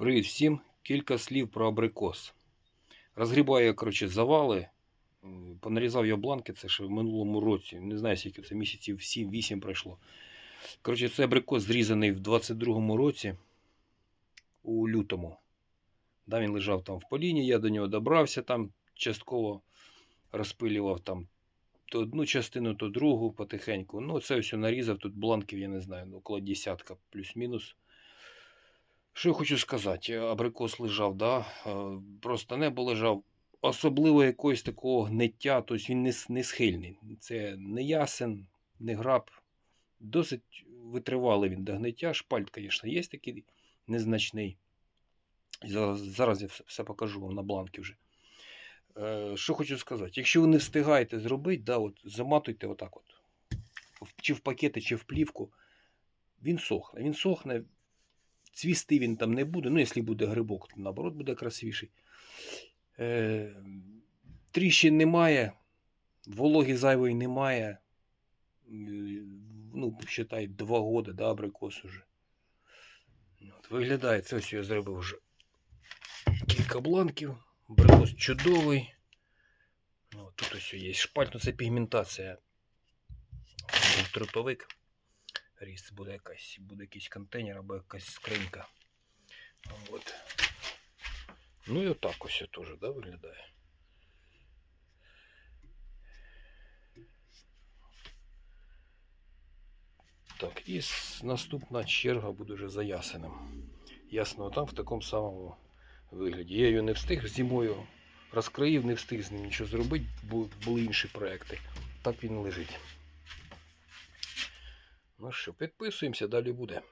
Привіт всім! Кілька слів про абрикос. Розгрібаю я, коротше, завали. Понарізав я бланки, це ще в минулому році. Не знаю, скільки це місяців 7-8 пройшло. Коротше, це абрикос зрізаний в 22-му році у лютому. Да, він лежав там в поліні, я до нього добрався, там частково розпилював там то одну частину, то другу потихеньку. Ну, це все нарізав. Тут бланків, я не знаю, ну, около десятка плюс-мінус. Що я хочу сказати, абрикос лежав, да? е, просто небо лежав. Особливо якогось такого гниття, тобто він не, не схильний. Це не ясен, не граб. Досить витривалий він до гниття. Шпальт, звісно, є такий незначний. Зараз, зараз я все, все покажу вам на бланки вже. Е, що хочу сказати, якщо ви не встигаєте зробити, да, от, заматуйте отак от. Чи в пакети, чи в плівку. Він сохне. Він сохне, цвісти він там не буде. Ну, якщо буде грибок, то наоборот буде красивіший. Е, тріщин немає, вологи зайвої немає. Е, Ну, считай, два роки, да, абрикос уже. От, виглядає, це ось я зробив вже кілька бланків. Абрикос чудовий. Ну, тут ось є шпальт, ну це пігментація. Був трутовик. Ріс буде якась, буде якийсь контейнер або якась скринька. От. Ну і отак ось теж, да, виглядає. Так, і наступна черга буде вже за ясенем. Ясно, там в такому самому вигляді. Я її не встиг зимою розкроїв, не встиг з ним нічого зробити, бо були інші проекти. Так він лежить. Ну що, підписуємося, далі буде.